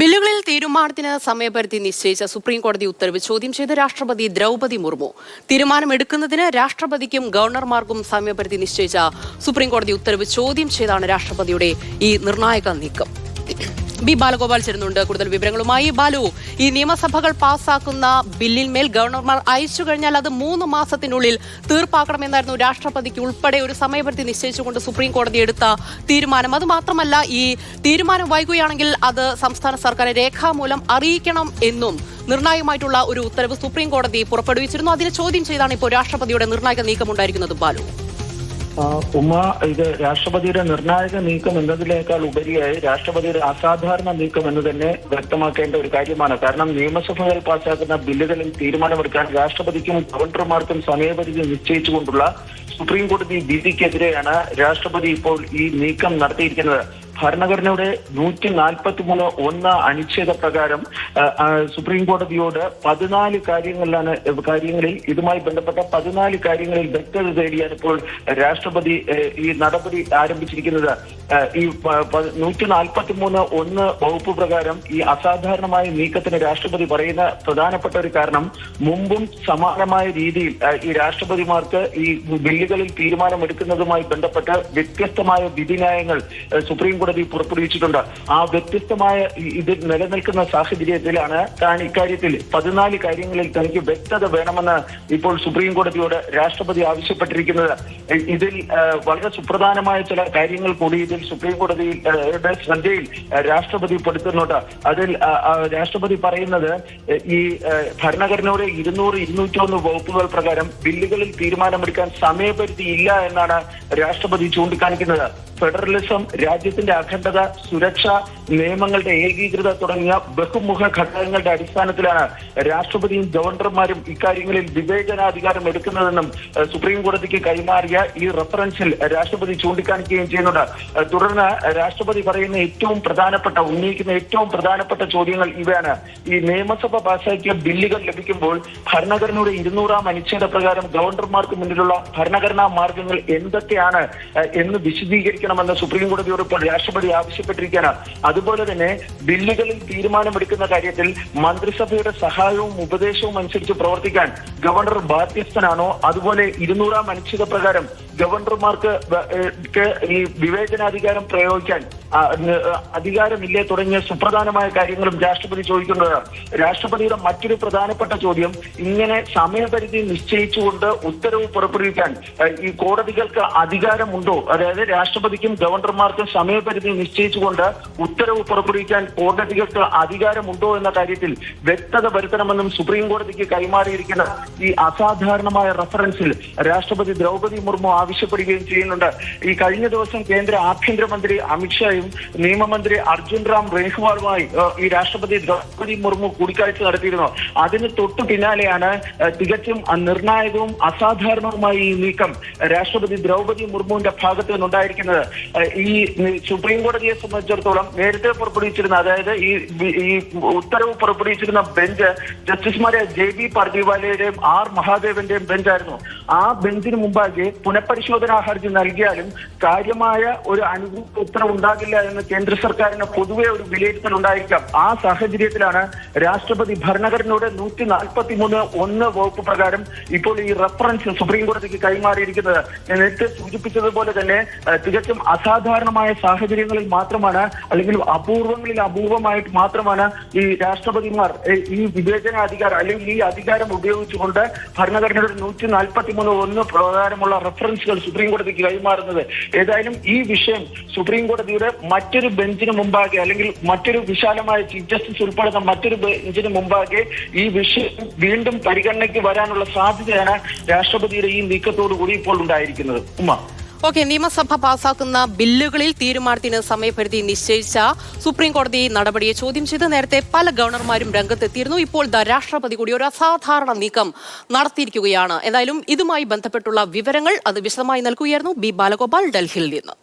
ബില്ലുകളിൽ തീരുമാനത്തിന് സമയപരിധി നിശ്ചയിച്ച സുപ്രീം കോടതി ഉത്തരവ് ചോദ്യം ചെയ്ത് രാഷ്ട്രപതി ദ്രൗപതി മുർമു. തീരുമാനമെടുക്കുന്നതിന് രാഷ്ട്രപതിക്കും ഗവർണർമാർക്കും സമയപരിധി നിശ്ചയിച്ച സുപ്രീം കോടതി ഉത്തരവ് ചോദ്യം ചെയ്താണ് രാഷ്ട്രപതിയുടെ ഈ നിർണായക നീക്കം. ബി ബാലഗോപാൽ ചേരുന്നുണ്ട്. കൂടുതൽ വിവരങ്ങളുമായി ബാലു. ഈ നിയമസഭകൾ പാസാക്കുന്ന ബില്ലിന്മേൽ ഗവർണർമാർ അയച്ചു കഴിഞ്ഞാൽ അത് മൂന്ന് മാസത്തിനുള്ളിൽ തീർപ്പാക്കണമെന്നായിരുന്നു രാഷ്ട്രപതിക്ക് ഉൾപ്പെടെ ഒരു സമയപരിധി നിശ്ചയിച്ചുകൊണ്ട് സുപ്രീം കോടതി എടുത്ത തീരുമാനം. അത് മാത്രമല്ല ഈ തീരുമാനം വൈകുകയാണെങ്കിൽ അത് സംസ്ഥാന സർക്കാരിനെ രേഖാമൂലം അറിയിക്കണം എന്നും നിർണായകമായിട്ടുള്ള ഒരു ഉത്തരവ് സുപ്രീം കോടതി പുറപ്പെടുവിച്ചിരുന്നു. അതിനെ ചോദ്യം ചെയ്താണ് ഇപ്പോൾ രാഷ്ട്രപതിയുടെ നിർണായക നീക്കമുണ്ടായിരിക്കുന്നത് ബാലു. ആ, ഉമ്മ ഇത് രാഷ്ട്രപതിയുടെ നിർണായക നീക്കം എന്നതിനേക്കാൾ ഉപരിയായി രാഷ്ട്രപതിയുടെ അസാധാരണ നീക്കം എന്ന് തന്നെ വ്യക്തമാക്കേണ്ട ഒരു കാര്യമാണ്. കാരണം നിയമസഭകൾ പാസാക്കുന്ന ബില്ലുകളിൽ തീരുമാനമെടുക്കാൻ രാഷ്ട്രപതിക്കും ഗവർണർമാർക്കും സമയപരിധി നിശ്ചയിച്ചുകൊണ്ടുള്ള സുപ്രീം കോടതി വിധിക്കെതിരെയാണ് രാഷ്ട്രപതി ഇപ്പോൾ ഈ നീക്കം നടത്തിയിരിക്കുന്നത്. ഭരണഘടനയുടെ നൂറ്റി നാൽപ്പത്തി മൂന്ന് ഒന്ന് അനുച്ഛേദ പ്രകാരം സുപ്രീം കോടതിയോട് പതിനാല് കാര്യങ്ങളിലാണ് കാര്യങ്ങളിൽ ഇതുമായി ബന്ധപ്പെട്ട പതിനാല് കാര്യങ്ങളിൽ വ്യക്തത തേടിയാണ് ഇപ്പോൾ രാഷ്ട്രപതി ഈ നടപടി ആരംഭിച്ചിരിക്കുന്നത്. ഈ നൂറ്റി നാൽപ്പത്തി മൂന്ന് ഒന്ന് വകുപ്പ് പ്രകാരം ഈ അസാധാരണമായ നീക്കത്തിന് രാഷ്ട്രപതി പറയുന്ന പ്രധാനപ്പെട്ട ഒരു കാരണം മുമ്പും സമാനമായ രീതിയിൽ ഈ രാഷ്ട്രപതിമാർക്ക് ഈ ബില്ലുകളിൽ തീരുമാനമെടുക്കുന്നതുമായി ബന്ധപ്പെട്ട് വ്യത്യസ്തമായ വിധിന്യായങ്ങൾ സുപ്രീം കോടതി പുറപ്പെടുവിച്ചിട്ടുണ്ട്. ആ വ്യത്യസ്തമായ ഇത് നിലനിൽക്കുന്ന സാഹചര്യത്തിലാണ് താൻ ഇക്കാര്യത്തിൽ പതിനാല് കാര്യങ്ങളിൽ തനിക്ക് വ്യക്തത വേണമെന്ന് ഇപ്പോൾ സുപ്രീം കോടതിയോട് രാഷ്ട്രപതി ആവശ്യപ്പെട്ടിരിക്കുന്നത്. ഇതിൽ വളരെ സുപ്രധാനമായ ചില കാര്യങ്ങൾ കൂടി ഇതിൽ സുപ്രീം കോടതിയുടെ ശ്രദ്ധയിൽ രാഷ്ട്രപതി പെടുത്തുന്നുണ്ട്. അതിൽ രാഷ്ട്രപതി പറയുന്നത് ഈ ഭരണഘടനയുടെ ഇരുന്നൂറ് ഇരുന്നൂറ്റൊന്ന് വകുപ്പുകൾ പ്രകാരം ബില്ലുകളിൽ തീരുമാനമെടുക്കാൻ സമയപരിധി ഇല്ല എന്നാണ് രാഷ്ട്രപതി ചൂണ്ടിക്കാണിക്കുന്നത്. ഫെഡറലിസം രാജ്യത്തിന്റെ അഖണ്ഡത സുരക്ഷ നിയമങ്ങളുടെ ഏകീകൃത തുടങ്ങിയ ബഹുമുഖ ഘടകങ്ങളുടെ അടിസ്ഥാനത്തിലാണ് രാഷ്ട്രപതിയും ഗവർണർമാരും ഇക്കാര്യങ്ങളിൽ വിവേചനാധികാരം എടുക്കുന്നതെന്നും സുപ്രീം കോടതിക്ക് കൈമാറിയ ഈ റഫറൻസിൽ രാഷ്ട്രപതി ചൂണ്ടിക്കാണിക്കുകയും ചെയ്യുന്നുണ്ട്. തുടർന്ന് രാഷ്ട്രപതി പറയുന്ന ഏറ്റവും പ്രധാനപ്പെട്ട ഉന്നയിക്കുന്ന ഏറ്റവും പ്രധാനപ്പെട്ട ചോദ്യങ്ങൾ ഇവയാണ്. ഈ നിയമസഭ പാസാക്കിയ ബില്ലുകൾ ലഭിക്കുമ്പോൾ ഭരണഘടനയുടെ ഇരുന്നൂറാം അനുച്ഛേദ പ്രകാരം ഗവർണർമാർക്ക് മുന്നിലുള്ള ഭരണഘടനാ മാർഗങ്ങൾ എന്തൊക്കെയാണ് എന്ന് വിശദീകരിക്കണമെന്ന് സുപ്രീം കോടതിയോട് ഇപ്പോൾ രാഷ്ട്രപതി ആവശ്യപ്പെട്ടിരിക്കുകയാണ്. അതുപോലെ തന്നെ ബില്ലുകളിൽ തീരുമാനമെടുക്കുന്ന കാര്യത്തിൽ മന്ത്രിസഭയുടെ സഹായവും ഉപദേശവും അനുസരിച്ച് പ്രവർത്തിക്കാൻ ഗവർണർ ബാധ്യസ്ഥനാണോ? അതുപോലെ ഇരുന്നൂറാം അനുച്ഛേദ പ്രകാരം ഗവർണർമാർക്ക് ഈ വിവേചനാധികാരം പ്രയോഗിക്കാൻ അധികാരമില്ലേ തുടങ്ങിയ സുപ്രധാനമായ കാര്യങ്ങളും രാഷ്ട്രപതി ചോദിക്കുന്നതാണ്. രാഷ്ട്രപതിയുടെ മറ്റൊരു പ്രധാനപ്പെട്ട ചോദ്യം ഇങ്ങനെ സമയപരിധി നിശ്ചയിച്ചുകൊണ്ട് ഉത്തരവ് പുറപ്പെടുവിക്കാൻ ഈ കോടതികൾക്ക് അധികാരമുണ്ടോ? അതായത് രാഷ്ട്രപതിക്കും ഗവർണർമാർക്കും സമയപരിധി നിശ്ചയിച്ചുകൊണ്ട് ഉത്തരവ് പുറപ്പെടുവിക്കാൻ കോടതികൾക്ക് അധികാരമുണ്ടോ എന്ന കാര്യത്തിൽ വ്യക്തത വരുത്തണമെന്നും സുപ്രീം കോടതിക്ക് കൈമാറിയിരിക്കുന്ന ഈ അസാധാരണമായ റഫറൻസിൽ രാഷ്ട്രപതി ദ്രൗപദി മുർമു ആവശ്യപ്പെടുകയും ചെയ്യുന്നുണ്ട്. ഈ കഴിഞ്ഞ ദിവസം കേന്ദ്ര ആഭ്യന്തരമന്ത്രി അമിത്ഷായും നിയമമന്ത്രി അർജുൻ റാം മേഘ്വാളുമായി ഈ രാഷ്ട്രപതി ദ്രൗപതി മുർമു കൂടിക്കാഴ്ച നടത്തിയിരുന്നു. അതിന് തൊട്ടു പിന്നാലെയാണ് തികച്ചും നിർണായകവും അസാധാരണവുമായ ഈ നീക്കം രാഷ്ട്രപതി ദ്രൗപതി മുർമുവിന്റെ ഭാഗത്ത് നിന്നുണ്ടായിരിക്കുന്നത്. ഈ സുപ്രീം കോടതിയെ സംബന്ധിച്ചിടത്തോളം നേരത്തെ പുറപ്പെടുവിച്ചിരുന്ന അതായത് ഈ ഈ ഉത്തരവ് പുറപ്പെടുവിച്ചിരുന്ന ബെഞ്ച് ജസ്റ്റിസുമാരെ ജെ ബി പർദിവാലയുടെയും ആർ മഹാദേവന്റെയും ബെഞ്ചായിരുന്നു. ആ ബെഞ്ചിന് മുമ്പാകെ പുനഃപരിശോധനാ ഹർജി നൽകിയാലും കാര്യമായ ഒരു അനുകൂല ഉത്തരവ് ഉണ്ടാകില്ല എന്ന് കേന്ദ്ര സർക്കാരിന് പൊതുവെ ഒരു വിലയിരുത്തൽ ഉണ്ടായിരിക്കാം. ആ സാഹചര്യത്തിലാണ് രാഷ്ട്രപതി ഭരണഘടനയുടെ നൂറ്റി നാൽപ്പത്തി മൂന്ന് ഒന്ന് വകുപ്പ് പ്രകാരം ഇപ്പോൾ ഈ റെഫറൻസ് സുപ്രീം കോടതിക്ക് കൈമാറിയിരിക്കുന്നത്. നേരത്തെ സൂചിപ്പിച്ചതുപോലെ തന്നെ തികച്ചും അസാധാരണമായ സാഹചര്യങ്ങളിൽ മാത്രമാണ് അല്ലെങ്കിൽ അപൂർവങ്ങളിൽ അപൂർവമായിട്ട് മാത്രമാണ് ഈ രാഷ്ട്രപതിമാർ ഈ വിവേചന അധികാരം അല്ലെങ്കിൽ ഈ അധികാരം ഉപയോഗിച്ചുകൊണ്ട് ഭരണഘടനയുടെ നൂറ്റി നാൽപ്പത്തി മൂന്ന് ഒന്ന് പ്രകാരമുള്ള റഫറൻസുകൾ സുപ്രീം കോടതിക്ക് കൈമാറുന്നത്. ഏതായാലും ഈ വിഷയം സുപ്രീം കോടതിയുടെ മറ്റൊരു ബെഞ്ചിന് മുമ്പാകെ അല്ലെങ്കിൽ മറ്റൊരു വിശാലമായ ചീഫ് ജസ്റ്റിസ് ഉൾപ്പെടുന്ന മറ്റൊരു ബെഞ്ചിന് മുമ്പാകെ ഈ വിഷയം വീണ്ടും പരിഗണനയ്ക്ക് വരാനുള്ള സാധ്യതയാണ് രാഷ്ട്രപതിയുടെ ഈ നീക്കത്തോടു കൂടി ഇപ്പോൾ ഉണ്ടായിരിക്കുന്നത്. ഉമ്മ. ഓക്കെ നിയമസഭ പാസാക്കുന്ന ബില്ലുകളിൽ തീരുമാനത്തിന് സമയപരിധി നിശ്ചയിച്ച സുപ്രീം കോടതി നടപടിയെ ചോദ്യം ചെയ്ത് നേരത്തെ പല ഗവർണർമാരും രംഗത്തെത്തിയിരുന്നു. ഇപ്പോൾ രാഷ്ട്രപതി കൂടി ഒരു അസാധാരണ നീക്കം നടത്തിയിരിക്കുകയാണ്. എന്തായാലും ഇതുമായി ബന്ധപ്പെട്ടുള്ള വിവരങ്ങൾ അത് വിശദമായി നൽകുകയായിരുന്നു. ബി ബാലഗോപാൽ ഡൽഹിയിൽ നിന്ന്.